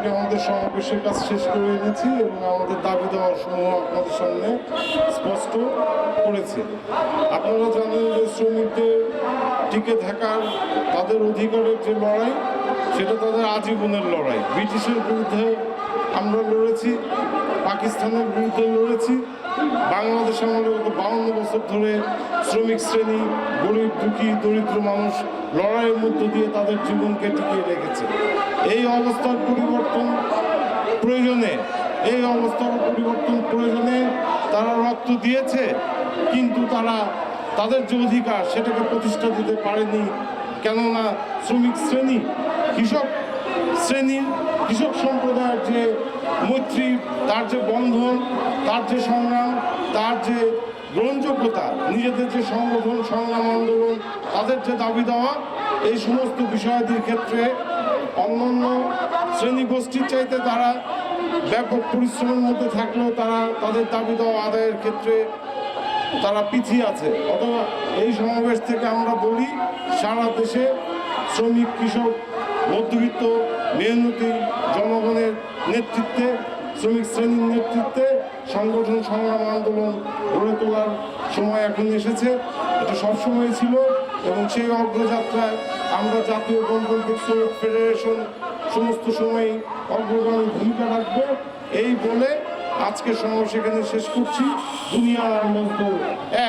আজকে আমাদের সমাবেশের কাজ শেষ করে এনেছি এবং আমাদের দাবি দেওয়া সমূহ আপনাদের সামনে স্পষ্ট করেছি। আপনারা জানেন যে শ্রমিকদের টিকে থাকার তাদের অধিকারের যে লড়াই, সেটা তাদের আজীবনের লড়াই। ব্রিটিশের বিরুদ্ধে আমরা লড়েছি, পাকিস্তানের বিরুদ্ধে লড়েছি বাংলাদেশ আমাদের গত বাউন্ন বছর ধরে শ্রমিক শ্রেণি, গরিব, দুঃখী, দরিদ্র মানুষ লড়াইয়ের মধ্য দিয়ে তাদের জীবনকে টিকিয়ে রেখেছে। এই অবস্থার পরিবর্তন প্রয়োজনে, এই অবস্থার পরিবর্তন প্রয়োজনে তারা রক্ত দিয়েছে, কিন্তু তারা তাদের যে অধিকার সেটাকে প্রতিষ্ঠা দিতে পারেনি। কেননা শ্রমিক শ্রেণি, কৃষক শ্রেণির কৃষক সম্প্রদায়ের যে মৈত্রী, তার যে বন্ধন তার যে সংগ্রাম, তার যে গ্রহণযোগ্যতা, নিজেদের যে সংগঠন, সংগ্রাম আন্দোলন, তাদের যে দাবি দেওয়া, এই সমস্ত বিষয়াদির ক্ষেত্রে অন্যান্য শ্রেণি গোষ্ঠীর চাইতে তারা ব্যাপক পরিশ্রমের মধ্যে থাকলেও তারা, তাদের দাবি দেওয়া আদায়ের ক্ষেত্রে তারা পিছিয়ে আছে। অথবা এই সমাবেশ থেকে আমরা বলি, সারা দেশে শ্রমিক, কৃষক, মধ্যবিত্ত, মেহনতি জনগণের নেতৃত্বে, শ্রমিক শ্রেণির নেতৃত্বে সংগঠন সংগ্রাম আন্দোলন গড়ে তোলার সময় এখন এসেছে। এটা সবসময় ছিল এবং সেই অগ্রযাত্রায় আমরা জাতীয় গণতান্ত্রিক শ্রমিক ফেডারেশন সমস্ত সময় অগ্রগামী ভূমিকা রাখব। এই বলে আজকে সমাবেশ এখানে শেষ করছি। দুনিয়ার মজদুর এক